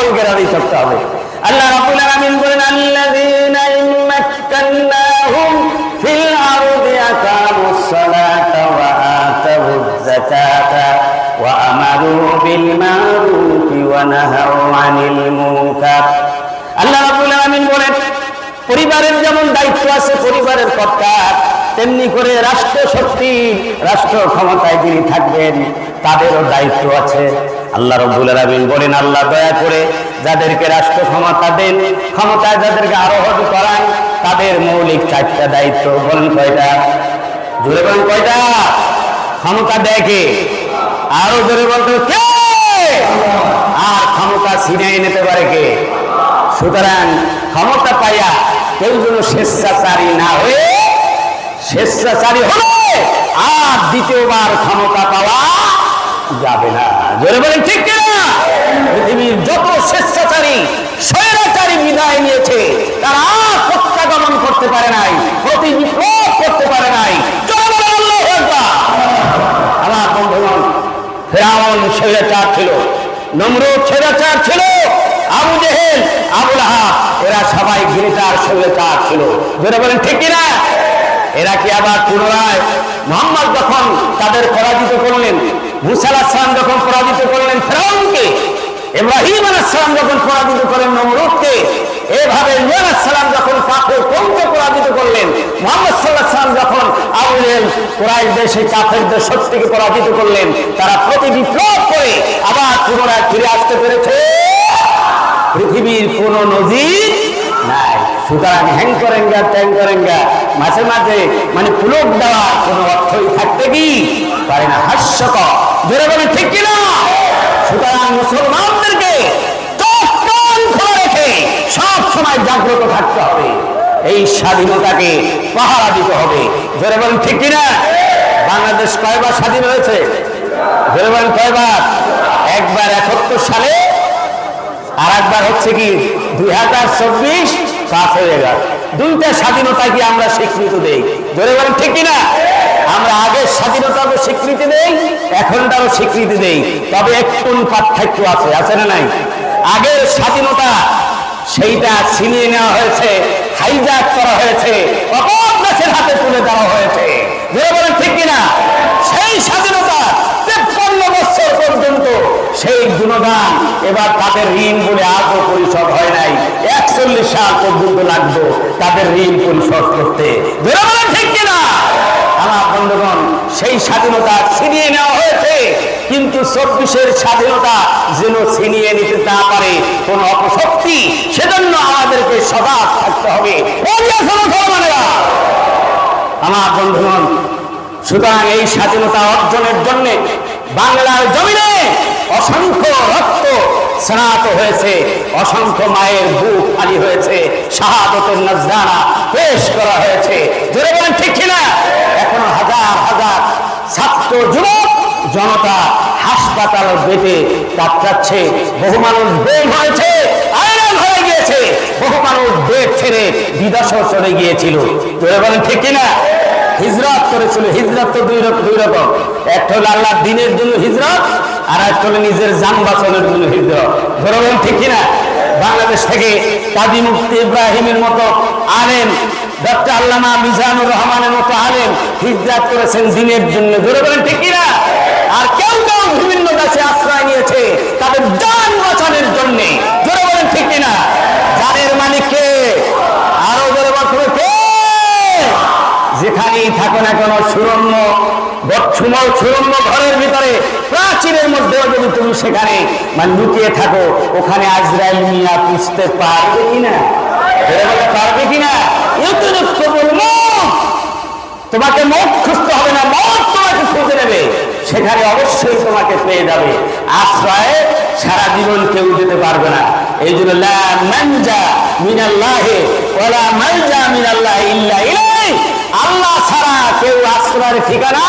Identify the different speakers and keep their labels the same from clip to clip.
Speaker 1: সকলকে রাজি করতে হবে। আল্লাহ আলামিন বলেন, আল্লাযীনা ফিল আরদি আকামুস সালাতা ওয়া আতাবুজ যাকাতা ওয়া আমারু বিল মারুফি ওয়া নাহাউ আনিল মুনকার। আল্লাহ আলামিন বলেন, পরিবারের যেমন দায়িত্ব আছে পরিবারের কর্তা, তেমনি করে রাষ্ট্র শক্তি রাষ্ট্র ক্ষমতায় যিনি থাকবেন, তাদেরও দায়িত্ব আছে। আল্লাহ রব্বুল আলামিন বলেন, আল্লাহ দয়া করে যাদেরকে রাষ্ট্র ক্ষমতা দেন, ক্ষমতায় যাদেরকে আরোহণ করান, তাদের মৌলিক চারটা দায়িত্ব বলেন কয়টা? জোরে বলেন কয়টা? ক্ষমতা দেখে আরও জোরে বলতে কে? আর ক্ষমতা ছিনিয়ে নিতে পারে কে? সুতরাং ক্ষমতা পাইয়া কেউ যেন স্বেচ্ছাচারী না হয়ে স্বেচ্ছাচারী হলে আর দ্বিতীয়বার ক্ষমতা পাওয়া যাবে না। জোরে বলেন, ঠিক কিনা? পৃথিবীর যত স্বেচ্ছাচারী, স্বৈরাচারী বিদায় নিয়েছে, তারা প্রত্যাগমন করতে পারে নাই, প্রতি বিপ্লব করতে পারে নাই। আমার ছিল, নমরুদ স্বৈরাচার এরা সবাই গিরিটার ছিল। যেটা বলেন, ঠিক কিনা? এরা কি আবার পুনরায় মোহাম্মদ যখন তাদের পরাজিত করলেন, মুসা আলাহিসাম যখন পরাজিত করলেন ফেরাউনকে, ইব্রাহিম আলাইসালাম যখন পরাজিত করেন নমরুদকে, এভাবে ইউন সালাম যখন কাফের কমকে পরাজিত করলেন, মোহাম্মদ সাল্লাহ সাল্লাম যখন আবুলেন কোরআন দেশে কাফেরদের শক্তিকে পরাজিত করলেন, তারা প্রতি বিপ্লব করে আবার পুনরায় ফিরে আসতে পেরেছে। পৃথিবীর কোন নজির নাই। সুতরাং হ্যাং করেঙ্গা ট্যাং করেঙ্গা। মাঝে মাঝে মানে পুলক দেওয়ার কোনো অর্থই থাকতে কি পারে না, হাস্যকর। জোরে বলে ঠিক কিনা সুতরাং মুসলমানদেরকে সব সময় জাগ্রত থাকতে হবে। এই স্বাধীনতাকে পাহারা দিতে হবে। জোরে বলেন, ঠিক কিনা বাংলাদেশ কয়বার স্বাধীন হয়েছে? জোরে বলেন, কয়বার? একবার একাত্তর সালে আর একবার হচ্ছে কি, দুই হাজার চব্বিশ? পাঁচ হয়ে গেল দুইটা স্বাধীনতা কি আমরা স্বীকৃতি দেই? ধরে বলেন, ঠিক কিনা? আমরা আগের স্বাধীনতাকে স্বীকৃতি দেই, এখনটারও স্বীকৃতি দেই। তবে একটু পার্থক্য আছে আছে না নাই? আগের স্বাধীনতা, সেইটা ছিনিয়ে নেওয়া হয়েছে হাইজাক করা হয়েছে, অপর দেশের হাতে তুলে দেওয়া হয়েছে। ধরে বলেন, ঠিক কিনা? সেই স্বাধীনতা তেপ্পান্ন বছর পর্যন্ত সেই গুণগান এবার তাদের ঋণ বলে আজও পরিশোধ হয় নাই। একচল্লিশ সাল পর্যন্ত লাগবে তাদের ঋণ পরিশোধ করতে। আমার সেই স্বাধীনতা ছিনিয়ে নেওয়া হয়েছে, কিন্তু চব্বিশের স্বাধীনতা যেন ছিনিয়ে নিতে না পারে, কোন অপশক্তি, সেজন্য আমাদেরকে সজাগ থাকতে হবে। আমার বন্ধুগণ, সুতরাং এই স্বাধীনতা অর্জনের জন্য বাংলার জমিনে অসংখ্য রক্ত স্নাত হয়েছে, অসংখ্য মায়ের বুক খালি হয়েছে শাহাদতের নজরানা পেশ করা হয়েছে। জোরে বলেন, ঠিক কিনা? এখন হাজার হাজার ছাত্র যুবক জনতা হাসপাতাল বেটে কাতরাচ্ছে, বহু মানুষ বের হয়েছে, আয়রন হয়ে গিয়েছে, বহু মানুষ বেড ছেড়ে বিদেশও চলে গিয়েছিল। জোরে বলেন, ঠিক কিনা? হিজরত করেছিল। হিজরত তো দুই রকম দুই রকম। একটা হলো আল্লাহ দিনের জন্য হিজরত, আর একটা হলো নিজের যান বাঁচানোর জন্য হিজরত। ধরে ঠিক কিনা? বাংলাদেশ থেকে কাজী মুফতি ইব্রাহিমের মতো আলেন ডক্টর আল্লামা মিজানুর রহমানের মতো আলেন হিজরত করেছেন দিনের জন্য। ধরে বলেন ঠিক কিনা? আর কেউ কেউ বিভিন্ন দেশে আশ্রয় নিয়েছে। তাদের যান বাঁচানোর জন্য ধরে বলেন ঠিক কিনা জানের মালিককে আরও ধরে বলতে হবে কে যেখানেই থাকো না কেন সুরম্য সুমল সুরম্য ঘরের ভিতরে, প্রাচীরের মধ্যেও যদি তুমি সেখানে মানে লুকিয়ে থাকো, ওখানে আজরাইল মিয়া পুষতে পারবে কিনা? পারবে কিনা? তোমাকে মত খুঁজতে হবে না মত তোমাকে খুঁজে নেবে। সেখানে অবশ্যই তোমাকে পেয়ে যাবে। আশ্রয়ে সারা জীবন কেউ যেতে পারবে না। এই জন্য মানজা মিনাল্লাহে ওয়ালা মালজা মিনাল্লাহ ইল্লা ইলাইহি। আল্লাহ ছাড়া কেউ আশ্রয়ের ঠিকানা?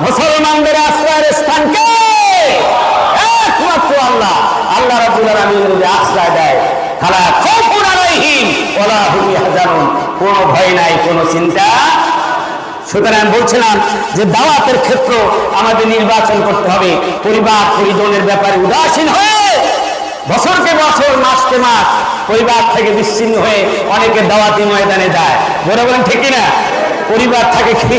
Speaker 1: মুসলমানদের আশ্রয়ের স্থান কে? একমাত্র আল্লাহ। আল্লাহ রাব্বুল আলামিন যদি আশ্রয় দেয় খালা ইয়াহজানুন। কোনো ভয় নাই, কোনো চিন্তা। সুতরাং বলছিলাম যে দাওয়াতের ক্ষেত্র আমাদের নির্বাচন করতে হবে। পরিবার পরিজনের ব্যাপারে উদাসীন হয়ে বছরকে বছর, মাসকে মাস পরিবার থেকে বিচ্ছিন্ন হয়ে অনেকে দাওয়াতি ময়দানে যায়। বলে বলেন ঠিক না। পরিবার থাকে কি?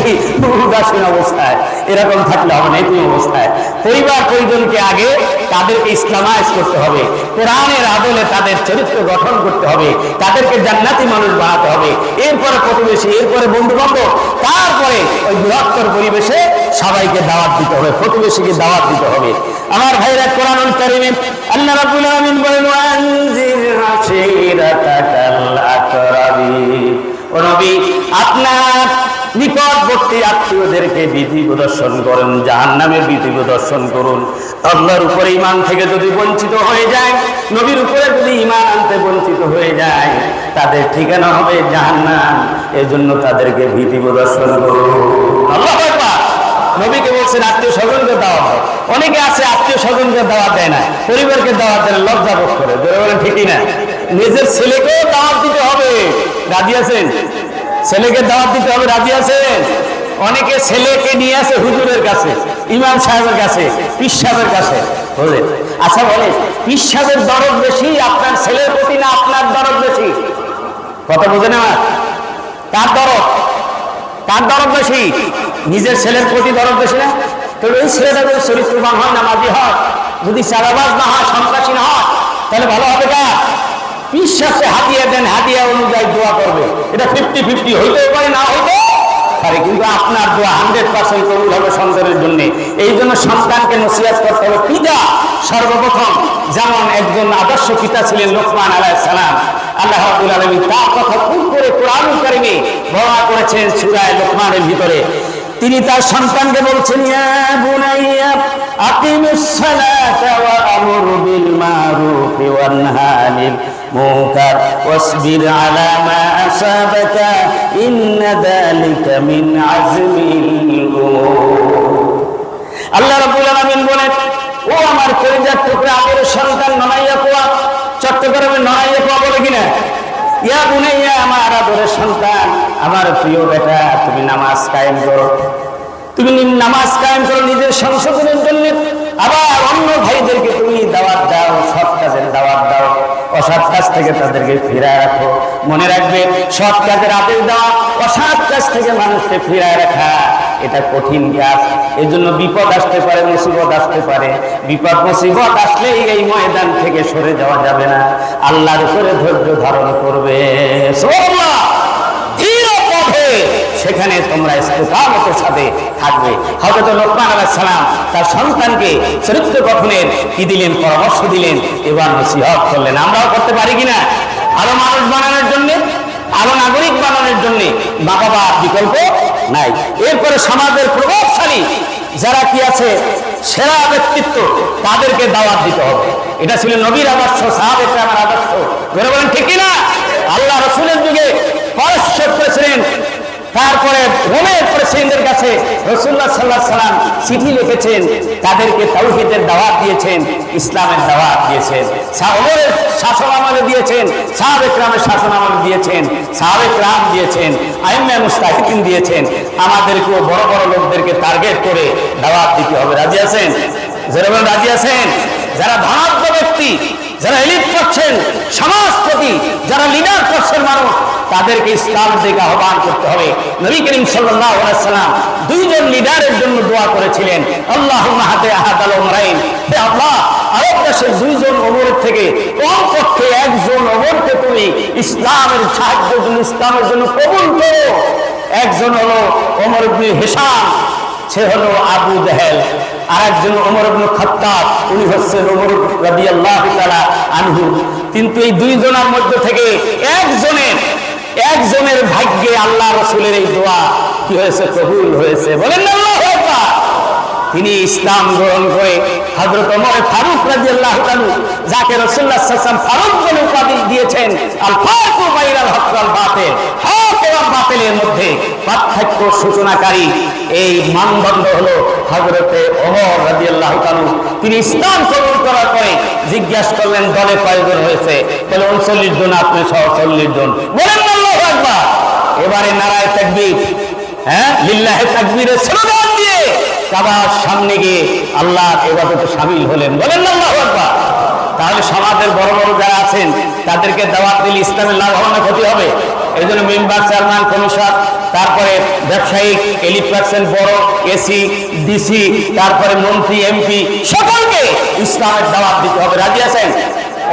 Speaker 1: উদাসীন অবস্থায়। এরকম থাকলে হবে না এই অবস্থায়। পরিবার পরিজনকে আগে তাদেরকে ইসলামাইজ করতে হবে? কোরআনের আদলে তাদের চরিত্র গঠন করতে হবে। তাদেরকে জান্নাতি মানুষ বানাতে হবে। এরপরে প্রতিবেশী, এরপরে বন্ধু বান্ধব তারপরে ওই বৃহত্তর পরিবেশে সবাইকে দাওয়াত দিতে হবে, প্রতিবেশীকে দাওয়াত দিতে হবে। আমার ভাইরা কোরআনুল কারিমে আল্লাহ রাব্বুল আলামিন বলেন আকরাবিন ও নবী, আপনার নিকটবর্তী আত্মীয়দেরকে বিধি প্রদর্শন করুন জাহান নামের বিধি প্রদর্শন করুন। আল্লাহর উপরে ইমান থেকে যদি বঞ্চিত হয়ে যায়, নবীর উপরে যদি ইমান আনতে বঞ্চিত হয়ে যায়, তাদের ঠিকানা হবে জাহান্নাম। এজন্য তাদেরকে ভীতি প্রদর্শন করুন। আল্লাহ। নবীকে বলছেন, আত্মীয় স্বজনকে দেওয়া হয় অনেকে আছে, আত্মীয় স্বজনকে দেওয়া দেয় না। পরিবারকে দাওয়া দেয় লজ্জা বোধ করে। ঠিকই না। নিজের ছেলেকেও দাওয়াত দিতে হবে। রাজি আছেন? ছেলেকে দাওয়াত দিতে হবে, রাজি আছেন? অনেকে ছেলেকে নিয়ে আসে হুজুরের কাছে, ইমাম সাহেবের কাছে পিস সাহেবের কাছে। আচ্ছা বলে পিস সাহেবের দরদ বেশি, আপনার ছেলের প্রতি না আপনার দরদ বেশি? কথা বোঝে না? কার দরদ? কার দরদ বেশি? নিজের ছেলের প্রতি দরদ বেশি না? তো ওই ছেলেটা যদি চরিত্রবান হয় নামাজি হয়, যদি চালাবাজ না হয়, সন্ত্রাসী না হয়, তাহলে ভালো হবে কার? বিশ্বাসে হাতিয়ে দেন, হাতিয়া অনুযায়ী দোয়া করবে। এটা ফিফটি ফিফটি হইতেও পারে, না হইতে পারে, কিন্তু আপনার দোয়া হান্ড্রেড পার্সেন্ট কবুল হবে সন্তানের জন্য। এই জন্য সন্তানকে নসিহাত করতে হবে। পিতা সর্বপ্রথম, যেমন একজন আদর্শ পিতা ছিলেন লোকমান আলাহ সালাম, আল্লাহ রাব্বুল আলামিন তার কথা খুব করে কোরআন কারিমে বর্ণনা করেছেন সূরা লোকমানের ভিতরে। তিনি তার সন্তানকে বলছেন আল্লাহ রাব্বুল আলামিন বলেন, ও আমার কলিজার টুকরা আমার সন্তান ননাইয়া কোয়া চট্টগ্রামে ননাইয়া কোয়া বলে কিনা? ইয়া বুনাইয়া আমার আদরের সন্তান আমার প্রিয় বেটা, তুমি নামাজ কায়েম করো। তুমি নামাজ কায়েম করো নিজের সংশোধনের জন্য। আবার অন্য ভাইদেরকে তুমি দাওয়াত দাও, সৎ কাজের দাওয়াত দাও। অসৎ কাজ থেকে তাদেরকে ফিরায় রাখো। মনে রাখবে, সৎ কাজের আদেশ দেওয়া, অসৎ কাজ থেকে মানুষকে ফিরায় রাখা, এটা কঠিন কাজ। এই জন্য বিপদ আসতে পারে, মুসিবত আসতে পারে। বিপদ, মুসিবত আসলেই এই ময়দান থেকে সরে যাওয়া যাবে না। আল্লাহর উপরে ধৈর্য ধারণ করবে। সুবহানাল্লাহ। সেখানে তোমরা ইস্তেকামতের সাথে থাকবে। হযরত লোকমান আলাইহিস সালাম তার সন্তানকে চরিত্র গঠনের কি দিলেন, পরামর্শ দিলেন, এবার নসিহত করলেন। আমরাও করতে পারি কিনা আরও মানুষ বানানোর জন্য, আরও নাগরিক বানানোর জন্য মা বাবা বিকল্প নাই। এরপরে সমাজের প্রভাবশালী যারা কি আছে, সেরা ব্যক্তিত্ব তাদেরকে দাওয়াত দিতে হবে। এটা ছিল নবীর আদর্শ সাহাবের আমার আদর্শ। ধরে বলেন ঠিক না আল্লাহ রসুলের যুগে পরশ্ব প্রেসিডেন্ট তারপরে রোমের প্রেসিডেন্টের কাছে রসুল্লাহ সাল্লাহ সাল্লাম চিঠি লিখেছেন, তাদেরকে তাওহিদের দাওয়াত দিয়েছেন, ইসলামের দাওয়াত দিয়েছেন। সাহরের শাসন আমলে দিয়েছেন সাহাবেক রামের শাসন আমলে দিয়েছেন সাহাবেক রাম দিয়েছেন আইম্যা মুস্তাহিদিন দিয়েছেন। আমাদেরকেও বড় বড় লোকদেরকে টার্গেট করে দাওয়াত দিতে হবে। রাজি আছেন? যেরকম রাজি আছেন? যারা ধনাঢ্য ব্যক্তি, যারা এলিট করছেন সমাজপতি যারা লিডার করছেন মানুষ, তাদেরকে ইসলাম দিকে আহ্বান করতে হবে। নবী করিম সাল্লাম দুইজন লিডারের জন্য দোয়া করেছিলেন, আল্লাহুম্মা হাদে আহাদ আল উমরাইন। হে আল্লাহ, আরব দেশের দুইজন ওমরের থেকে কমপক্ষে একজন ওমরকে তুমি ইসলামের সাহায্যের জন্য, ইসলামের জন্য কবুল করো। একজন হলো ওমর ইবনে সে হলো আবু জাহেল। আর খাত্তাব, উনি হচ্ছেন ওমর রাদিয়াল্লাহু তাআলা আনহু। কিন্তু এই দুইজনের মধ্যে থেকে একজনের একজনের ভাগ্যে আল্লাহ রসুলের এই দোয়া কি হয়েছে? কবুল হয়েছে। বলেন তিনি ইসলাম গ্রহণ করে হযরত ওমর ফারুক রাদিয়াল্লাহু তাআলা যাকে ওয়াসাল্লাম ফারুক বলে উপাধি দিয়েছেন আল ফারুকু বাইনাল হক ওয়াল বাতিল। বাতিলের মধ্যে পার্থক্য সূচনাকারী এই মানদণ্ড হলো ওমর রাদিয়াল্লাহু তাআলা তিনি কবুল করার পরে জিজ্ঞাসা করলেন, দলে হয়েছে? 39 জন আপনি সহ 40 জন। বলেন, আল্লাহু এবারে নারায়ে তাকবীর হ্যাঁ লিল্লাহে তাকবীরের দিয়ে কাবার সামনে গিয়ে আল্লাহ এবাদতে সামিল হলেন। বলেন, আল্লাহু তাহলে সমাজের বড় বড় যারা আছেন, তাদেরকে দাওয়াত দিলে ইসলামের লাভ না ক্ষতি হবে। এই জন্য মেম্বার, চেয়ারম্যান কমিশন তারপরে ব্যবসায়িক, এলিট বড়, এসি, ডিসি, তারপরে মন্ত্রী, এমপি, সকলকে ইসলামের দাওয়াত দিতে হবে। রাজি আছেন?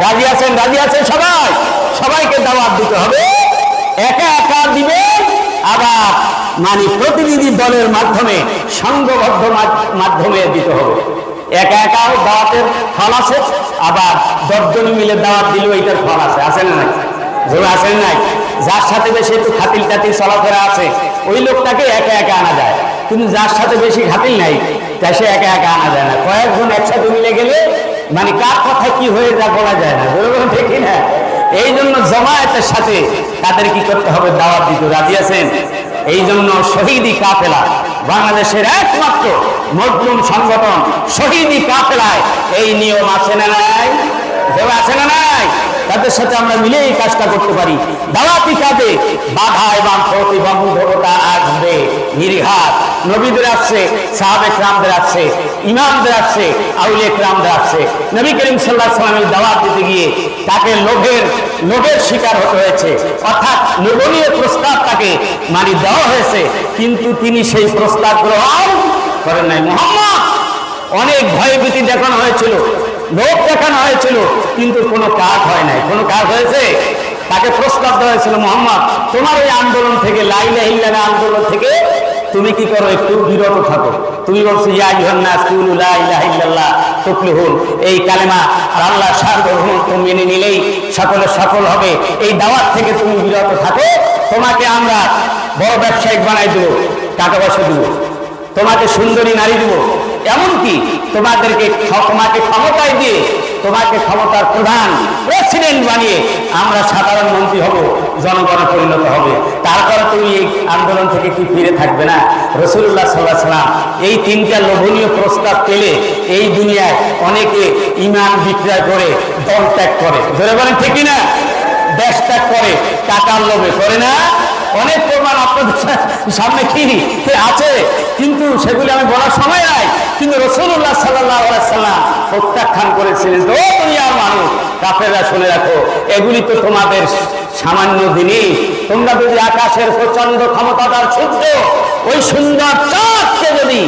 Speaker 1: রাজি আছেন? রাজি আছেন সবাই? সবাইকে দাওয়াত দিতে হবে। একা একা দিবে আবার মানে প্রতিনিধি দলের মাধ্যমে, সংঘবদ্ধ মাধ্যমে দিতে হবে। একা একাও দাওয়াতের ফল আছে? আবার দশজন মিলে দাওয়াত দিলেও এইটার ফল আছে। আছে না নাই? জোর আছে না নাই? যার সাথে বেশি একটু খাতিল টাতিল চলাফেরা আছে, ওই লোকটাকে একা একা আনা যায়। কিন্তু যার সাথে বেশি খাতিল নাই, তা সে একা একা আনা যায় না। কয়েকজন একসাথে মিলে গেলে মানে কার কথা কি হয়ে যা বলা যায় না। বলে বলে দেখি না। এই জন্য জমায়েতের সাথে তাদের কি করতে হবে? দাওয়াত দিতে রাজি আছেন? এই জন্য শহীদি কাফেলা বাংলাদেশের একমাত্র মজলুম সংগঠন শহীদি কাফেলায় এই নিয়ম আছে না নাই? আছে না নাই? তাদের সাথে আমরা মিলে এই কাজটা করতে পারি। দাওয়াতি কাজে বাধা এবং প্রতিবন্ধকতা আসবে নির্ঘাত নবীদের আসছে আসছে, ইমামদের আসছে আসছে। নবী করিম সাল্লাহ সাল্লামের দাওয়াত দিতে গিয়ে তাকে লোভের লোভের শিকার হতে হয়েছে। অর্থাৎ লোভনীয় প্রস্তাব তাকে মানে দেওয়া হয়েছে, কিন্তু তিনি সেই প্রস্তাব গ্রহণ করেন নাই। মোহাম্মদ! অনেক ভয়ভীতি দেখানো হয়েছিল। লোক দেখানো হয়েছিল, কিন্তু কোনো কাজ হয় নাই। কোনো কাজ হয়েছে? তাকে প্রস্তাব দেওয়া হয়েছিল, মোহাম্মদ, তোমার এই আন্দোলন থেকে লাইলা ইল্লানা আন্দোলন থেকে তুমি কি করো একটু বিরত থাকো? তুমি বলছো এই কালেমা আল্লাহ মেনে নিলেই সকলে সফল হবে। এই দাওয়াত থেকে তুমি বিরত থাকো। তোমাকে আমরা বড় ব্যবসায়িক বানাই দেবো, টাকা পয়সা দেবো। তোমাকে সুন্দরী নারী দেবো। এমনকি তোমাদেরকে তোমাকে ক্ষমতায় দিয়ে তোমাকে ক্ষমতার প্রধান প্রেসিডেন্ট বানিয়ে আমরা সাধারণ মন্ত্রী হব, জনগণে পরিণত হবে। তারপরে তুমি এই আন্দোলন থেকে কি ফিরে থাকবে না? রসুল্লাহ সাল্লাহ সাল্লাম এই তিনটা লোভনীয় প্রস্তাব পেলে এই দুনিয়ায় অনেকে ইমান বিক্রয় করে দল ত্যাগ করে। ধরে বলেন, ঠিক না দেশ ত্যাগ করে, টাকার লোভে করে না? অনেক প্রমাণ আপনাদের সামনে কি আছে, কিন্তু সেগুলি আমি বলার সময় নাই। কিন্তু রসুল্লাহ সাল্লাহ সাল্লাম প্রত্যাখ্যান করেছিলেন তো দুনিয়ার মানুষ, কাফেররা শুনে রাখো, এগুলি তো তোমাদের সামান্য দিনই তোমরা যদি আকাশের প্রচণ্ড ক্ষমতাদার সূর্য, ওই সুন্দর চাঁদকে যদি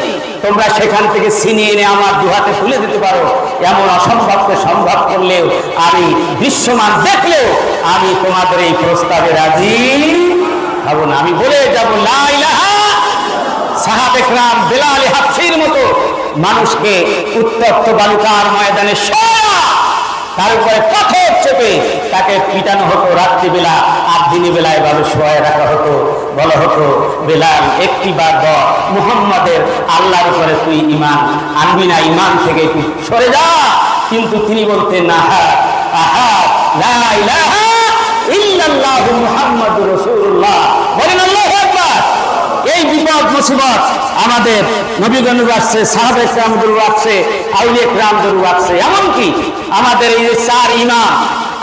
Speaker 1: তোমরা সেখান থেকে ছিনিয়ে এনে আমার দুহাতে তুলে দিতে পারো, এমন অসম্ভবকে সম্ভব করলেও আমি দৃশ্যমান দেখলেও আমি তোমাদের এই প্রস্তাবে রাজি হব না আমি বলে যাব সাহাবেকরাম বেলাল হাফসির মতো মানুষকে উত্তপ্ত বালুকার ময়দানে তার উপরে পাথর চেপে তাকে পিটানো হতো রাত্রিবেলা আর দিনের বেলা এভাবে শোয়ায় রাখা হতো, বলা হতো, বেলাল, একটি বার দ, মুহাম্মাদের আল্লাহর উপরে তুই ইমান আনবি না ইমান থেকে তুই সরে যা। কিন্তু তিনি বলতেন না আহা, লা ইলাহা ইল্লাল্লাহু মুহাম্মাদুর আকবার এই বিপদ মুসিবত আমাদের নবীগণ আসছে সাহাবেক রামদুল আসছে, আউলিয়া রামদুল আসছে। এমনকি আমাদের এই চার ইমাম,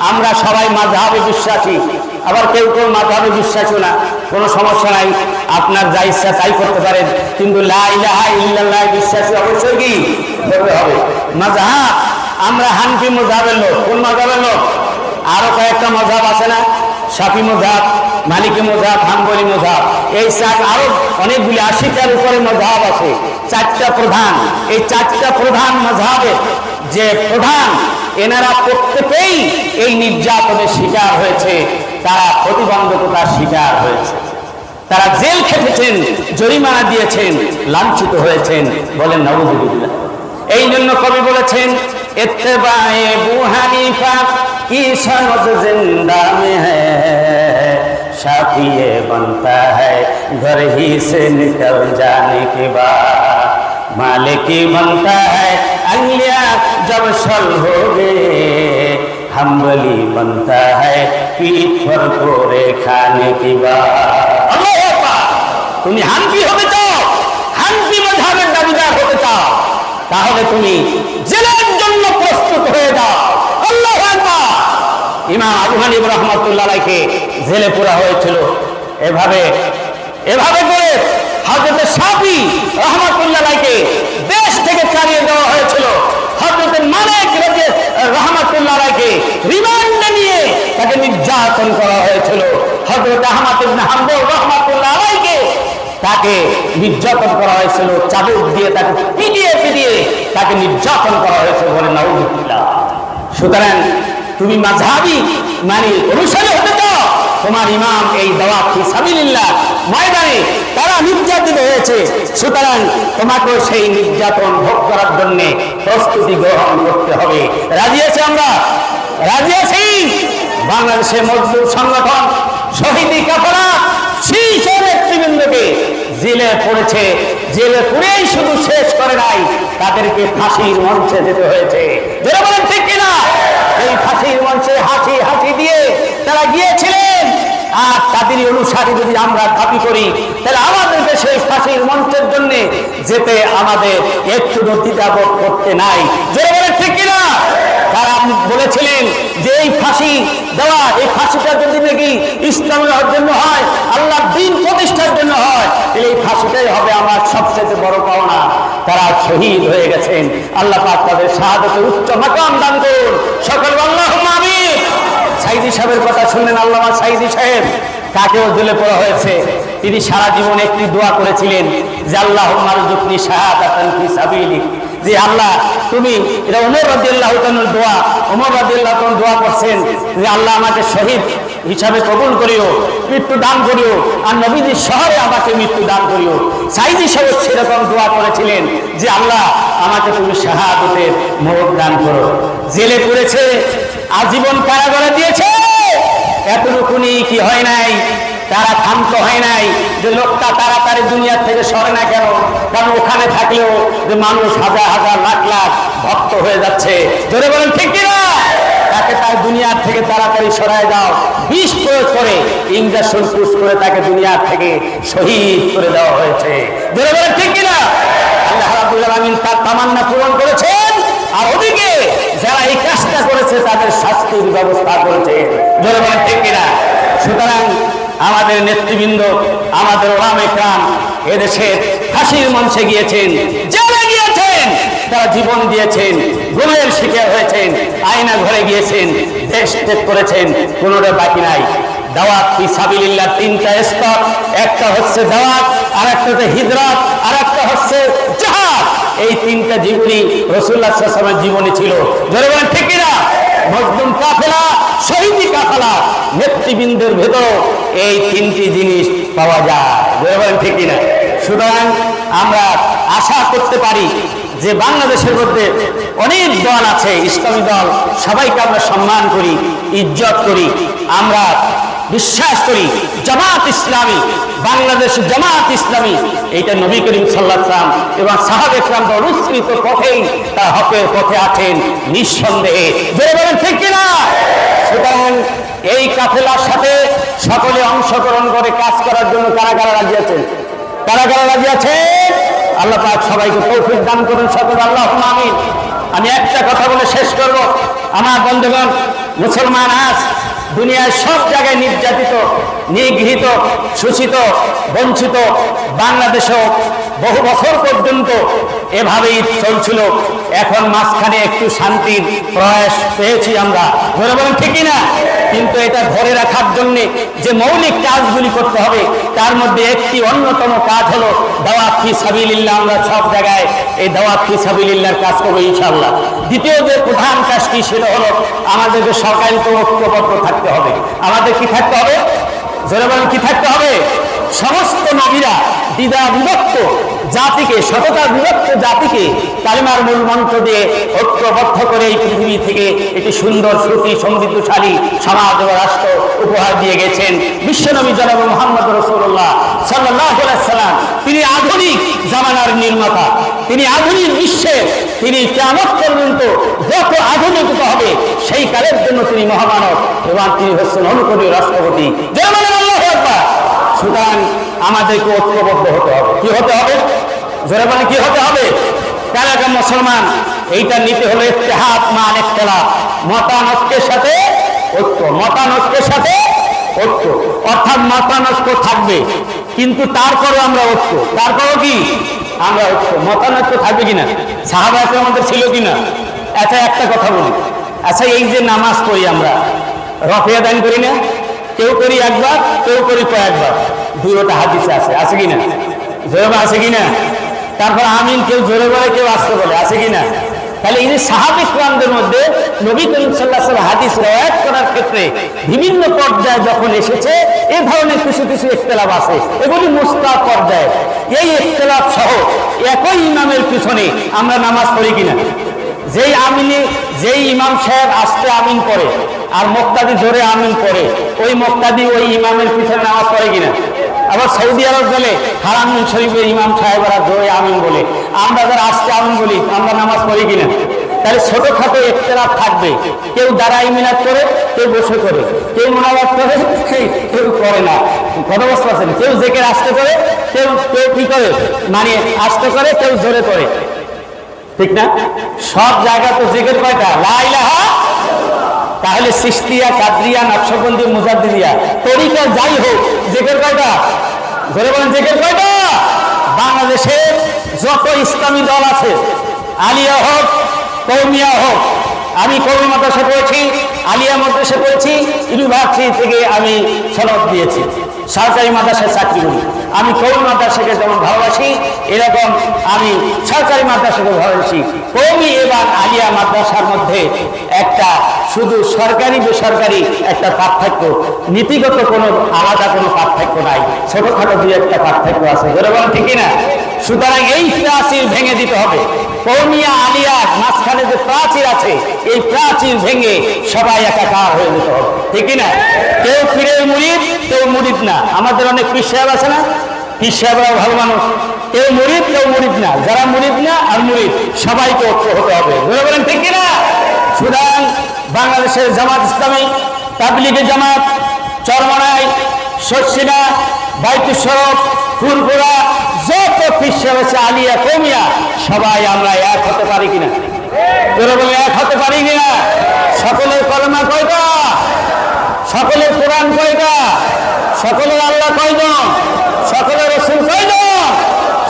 Speaker 1: আমরা সবাই মাঝহাবে বিশ্বাসী। আবার কেউ কেউ মাঝহাবে বিশ্বাসী না। কোনো সমস্যা নাই। আপনার যা ইচ্ছা তাই করতে পারেন। কিন্তু লা ইলাহা ইল্লাল্লাহ বিশ্বাসী অবশ্যই কি? করতে হবে। মাঝহাব আমরা হানফি মজাবের লোক। কোন মজাবের লোক? আরও কয়েকটা মজাব আছে না? সাফি মজাব, মালিকী মজাব, হাম্বলি মজাব। এই চার আরও অনেকগুলি আশিটার উপরে মজাব আছে। চারটা প্রধান। এই চারটা প্রধান মজাবের যে প্রধান, এনারা প্রত্যেকেই এই নির্যাতনের শিকার হয়েছে। তারা প্রতিবন্ধকতার শিকার হয়েছে। তারা জেল খেটেছেন, জরিমানা দিয়েছেন, লাঞ্ছিত হয়েছেন বলেন নবজুবুল্লাহ এই জন্য কবি বলেছেন, এত্তেবায়ে বুহানিফা हनीफा की समझ जिंदा में है शाफिए बनता है घर ही से निकल जाने के बाद मालिकी बनता है अंगिया जब सल हो गए हम्बली बनता है पीठ पर कोरे खाने की बात अल्लाह আকবার! তুমি হানফি হতে চাও হানফি মজাবের দাবিদার হতে চাও তাহলে তুমি জেলের জন্য প্রস্তুত হয়ে যাও আল্লাহ আকবার! ইমাম আবু হানিফ রহমতুল্লাহকে জেলে পোড়া হয়েছিল। এভাবে এভাবে করে হজরত সাফি রহমতুল্লাহকে দেশ থেকে তাড়িয়ে দেওয়া হয়েছিল। হজরত মালিক রহমতুল্লাহকে রিমান্ডে নিয়ে তাকে নির্যাতন করা হয়েছিল। হজরত আহমদ ইবনে হাম্বল রহমাতুল্লাহ আলাইকে তাকে নির্যাতন করা হয়েছিল। চাবুক দিয়ে তাকে পিটিয়ে পিটিয়ে তাকে নির্যাতন করা হয়েছিল বলে নাউজুবিল্লাহ। সুতরাং তুমি মাঝহাবি মানে অনুসারী হতে চাও? তোমার ইমাম এই দাওয়াত ফি সাবিলিল্লাহ? ময়দানে তারা নির্যাতিত হয়েছে। সুতরাং তোমাকেও সেই নির্যাতন ভোগ করার জন্য প্রস্তুতি গ্রহণ করতে হবে। রাজি আছে আমরা? রাজি আছি? বাংলাদেশের মজদুর সংগঠন শহীদি কাফারা শীর্ষ নেতৃবৃন্দকে জেলে পড়েছে। জেলে পড়েই শুধু শেষ করে নাই, তাদেরকে ফাঁসির মঞ্চে যেতে হয়েছে। যারা বলেন ঠিক কিনা? এই ফাঁসির মঞ্চে হাসি হাসি দিয়ে তারা গিয়েছিলেন। আর তাদের অনুসারী যদি আমরা দাবি করি, তাহলে আমাদেরকে সেই ফাঁসির মঞ্চের জন্য যেতে আমাদের একটু দ্বিধাবোধ করতে নাই। যে বলে ঠিক কিনা? তারা বলেছিলেন যে এই ফাঁসি দেওয়া, এই ফাঁসিটা যদি নাকি ইসলামের জন্য হয় আল্লাহ দিন প্রতিষ্ঠার জন্য হয় এই ফাঁসিটাই হবে আমার সবচেয়ে বড় পাওনা। তারা শহীদ হয়ে গেছেন। আল্লাহ পাক তাদের শাহাদতের উচ্চ মাকাম দান করুন। সকল আল্লাহ আমিন। সাইদি সাহেবের কথা শুনলেন আল্লামা সাইদি সাহেব। তাকেও জেলে পড়া হয়েছে। তিনি সারা জীবন একটি দোয়া করেছিলেন যে আল্লাহ মারজুকনি শাহাদাতান ফি সাবিলিক। যে আল্লাহ, তুমি, এটা ওমর রাদিয়াল্লাহু তাআলার দোয়া ওমর রাদিয়াল্লাহু তাআলা দোয়া করছেন যে আল্লাহ আমাকে শহীদ হিসাবে কবুল করিও মৃত্যু দান করিও, আর নবীদের শহরে আমাকে মৃত্যু দান করিও। সাইদি সাহেব সেরকম দোয়া করেছিলেন যে আল্লাহ, আমাকে তুমি শাহাদতের মোহর দান করো। জেলে পড়েছে, আজীবন কারাগারে দিয়েছে, এতটুকুনি কি হয় নাই? তারা ক্ষান্ত হয় নাই যে লোকটা তাড়াতাড়ি দুনিয়ার থেকে সরে না কেন? কারণ ওখানে থাকলেও যে মানুষ হাজার হাজার লাখ লাখ ভক্ত হয়ে যাচ্ছে। ধরে বলেন, ঠিক কিনা তাকে তার দুনিয়ার থেকে তাড়াতাড়ি সরায় দাও। বিষ প্রয়োগ করে ইঞ্জেকশন পুশ করে তাকে দুনিয়ার থেকে শহীদ করে দেওয়া হয়েছে। জোরে বলেন, ঠিক কিনা আল্লাহ তার তামান্না পূরণ করেছেন। আর ওদিকে যারা এই কাজটা করেছে, তাদের শাস্তির ব্যবস্থা করেছে ধরে বলেন, ঠিক কিনা সুতরাং আমাদের নেতৃবৃন্দ, আমাদের ওলামে কান এদেশের ফাঁসির মঞ্চে গিয়েছেন গিয়েছেন, তারা জীবন দিয়েছেন, গুমের শিকার হয়েছেন, আয়না ঘরে গিয়েছেন, দেশ ত্যাগ করেছেন, কোনোটা বাকি নাই। দাওয়াত ফি সাবিলিল্লাহ তিনটা স্তর, একটা হচ্ছে দাওয়াত আর একটা হচ্ছে হিজরত আর একটা হচ্ছে জাহাদ। এই তিনটা জীবনী রসুল্লাহ জীবনী ছিল। ধরে বলেন, ঠিক কিনা? মজলুম কাফেলা, শহীদি কাফেলা, নেতৃবৃন্দের ভেতর এই তিনটি জিনিস পাওয়া যায়। বলেন, ঠিক কিনা? সুতরাং আমরা আশা করতে পারি যে বাংলাদেশের মধ্যে অনেক দল আছে, ইসলামী দল, সবাইকে আমরা সম্মান করি, ইজ্জত করি। আমরা বিশ্বাস করি, জামাত ইসলামী, বাংলাদেশ জামাত ইসলামী, এইটা নবী করিম সাল্লাম এবং সাহাব ইসলাম অনুসৃত পথেই তার হকের পথে আছেন নিঃসন্দেহে। জোরে বলেন, ঠিক কিনা? সুতরাং এই কাফেলার সাথে সকলে অংশগ্রহণ করে কাজ করার জন্য কারা কারা রাজি আছেন? কারা কারা রাজি আছেন? আল্লাহ পাক সবাইকে তৌফিক দান করুন সকল আল্লাহ আমিন। আমি একটা কথা বলে শেষ করব। আমার বন্ধুগণ, মুসলমান আজ দুনিয়ার সব জায়গায় নির্যাতিত, নিগৃহীত, শোষিত, বঞ্চিত বাংলাদেশেও বহু বছর পর্যন্ত এভাবেই চলছিল। এখন মাঝখানে একটু শান্তির প্রয়াস পেয়েছি আমরা। ধরে বলেন ঠিকই না কিন্তু এটা ধরে রাখার জন্য যে মৌলিক কাজগুলি করতে হবে, তার মধ্যে একটি অন্যতম কাজ হলো দাওয়াত ফি সাবিলিল্লাহ। আমরা সব জায়গায় এই দাওয়াত ফি সাবিলিল্লাহর কাজ করব ইনশাআল্লাহ। দ্বিতীয় যে প্রধান কাজটি সেটা হলো আমাদেরকে সরকারিতে ঐক্যবদ্ধ থাকতে হবে। আমাদের কি থাকতে হবে? জোরে কি থাকতে হবে? সমস্ত নবীরা দ্বিধা বিভক্ত জাতিকে, সততা বিভক্ত জাতিকে কালিমার মূল মন্ত্র দিয়ে ঐক্যবদ্ধ করে এই পৃথিবী থেকে একটি সুন্দর সুখী সমৃদ্ধশালী সমাজ ও রাষ্ট্র উপহার দিয়ে গেছেন বিশ্বনবী জনাব মোহাম্মদ রসুল্লাহ সাল্লাহ সাল্লাম তিনি আধুনিক জামানার নির্মাতা। তিনি আধুনিক বিশ্বের তিনি কেমন পর্যন্ত যত আধুনিক হবে, সেই কালের জন্য তিনি মহামানব। এবং তিনি হচ্ছেন অনুকরণীয় রাষ্ট্রপতি। আকবার। সুতরাং আমাদেরকে ঐক্যবদ্ধ হতে হবে। কি হতে হবে? জোরে বলে কি হতে হবে? কারা মুসলমান, এইটা নিতে হলে ইত্তেহাদ, মান ইখতিলাফ। মতানৈক্যের সাথে ঐক্য, মতানৈক্যের সাথে ঐক্য। অর্থাৎ মতানৈক্য থাকবে, কিন্তু তারপরও আমরা ঐক্য। তারপরও কি? আমরা ঐক্য। মতানৈক্য থাকবে কিনা? সাহাবাহিক আমাদের ছিল কিনা? আচ্ছা একটা কথা বলি। আচ্ছা এই যে নামাজ পড়ি আমরা রফিয়া দান করি না? কেউ করি একবার, কেউ করি কয়েকবার। দুটোটা হাদিসে আছে আছে কি না জোরে আছে কি না তারপর আমিন কেউ জোরে বলে, কেউ আসতে বলে, আছে কি না তাহলে এই যে সাহাবিক ক্রামদের মধ্যে নবী করিম সাল্লাহ হাদিস রয়াত করার ক্ষেত্রে বিভিন্ন পর্যায়ে যখন এসেছে, এ ধরনের কিছু কিছু ইখতলাফ আছে। এগুলি মুস্তাব পর্যায়ে। এই ইখতলাফ সহ একই ইমামের পিছনে আমরা নামাজ পড়ি কিনা? যেই আমিনে, যেই ইমাম সাহেব আসতে আমিন পড়ে আর মোক্তাদি জোরে আমিন পড়ে ওই মোক্তাদি ওই ইমামের পিছনে নামাজ পড়ে কিনা? আবার সৌদি আরব গেলে হারামিন শরীফের ইমাম সাহেবরা জোরে আমিন বলে। আমরা যারা আসতে আমিন বলি, আমরা নামাজ পড়ি কিনা? তাহলে ছোটখাটো একতলাফ থাকবে। কেউ দাঁড়াই মিনাত করে, কেউ বসে করে। কেউ মোনাবাদ করে কেউ করে না। কথা বুঝতে পারছেন? কেউ জেকে আসতে করে, কেউ কেউ কি করে? মানে আসতে করে, কেউ জোরে করে। ঠিক না? সব জায়গা তো জেকের কয়টা? লাইলাহা তাহলে সৃষ্টিয়া কাদরিয়া, নকশবন্দি মুজাদ্দিয়া তরিকা যাই হোক, জেকের কয়টা? ধরে বলেন জেকের কয়টা? বাংলাদেশে যত ইসলামী দল আছে, আলিয়া হোক কৌমিয়া হোক, আমি কৌমি মাদ্রাসা পড়েছি, আলিয়া মাদ্রাসা পড়েছি, ইউনিভার্সিটি থেকে আমি সনদ দিয়েছি। সরকারি মাদ্রাসায় চাকরি করি। আমি কৌমি মাদ্রাসাকে যেমন ভালোবাসি, এরকম আমি সরকারি মাদ্রাসাকে ভালোবাসি। কৌমি এবার আলিয়া মাদ্রাসার মধ্যে একটা শুধু সরকারি বেসরকারি একটা পার্থক্য। নীতিগত কোনো আলাদা কোনো পার্থক্য নাই। ছোটোখাটো দুই একটা পার্থক্য আছে। এরকম ঠিকই না সুতরাং এই প্রাচীর ভেঙে দিতে হবে। কৌমিয়া আলিয়ার মাঝখানে যে প্রাচীর আছে, এই প্রাচীর ভেঙে সবাই একাকার হয়ে যেতে হবে। ঠিকই না কেউ ফিরের মুরিদ, কেউ মুরিদ না। আমাদের অনেক পীর সাহেব আছে না? পীর সাহেবরাও ভালো মানুষ। কেউ মুরিদ কেউ মুরিদ না। যারা মুরিদ না আর মুরিদ, সবাইকে ঐক্য হতে হবে। বুঝতে বলেন, ঠিক কিনা? সুতরাং বাংলাদেশের জামাত ইসলামী তাবলিগের জামাত, চরমনাই শর্ষিনা বাইতুসরফ ফুলপুরা যত পিসে হচ্ছে আলিয়া কমিয়া, সবাই আমরা এক হতে পারি কিনা? বলে এক হতে পারি কিনা? সকলের কলমা কয়টা? সকলের কোরআন কয়টা? সকলের আল্লাহ কয়জন? সকলের রসুল কয়জন?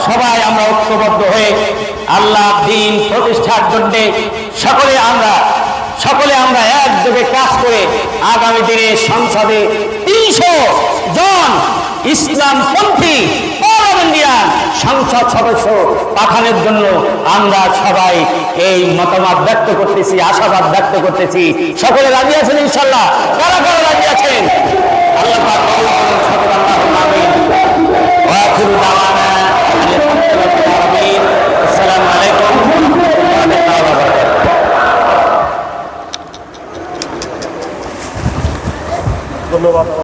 Speaker 1: সবাই আমরা ঐক্যবদ্ধ হয়ে আল্লাহ দিন প্রতিষ্ঠার জন্য সকলে আমরা সকলে আমরা একযোগে কাজ করে আগামী দিনে সংসদে তিনশো জন ইসলামপন্থী পার্লামেন্টিয়ান সংসদ সদস্য পাঠানোর জন্য আমরা সবাই এই মতামত ব্যক্ত করতেছি, আশাবাদ ব্যক্ত করতেছি। সকলে রাজি আছেন ইনশাল্লাহ কারা কারা রাজি আছেন? আল্লাহ।
Speaker 2: ধন্যবাদ।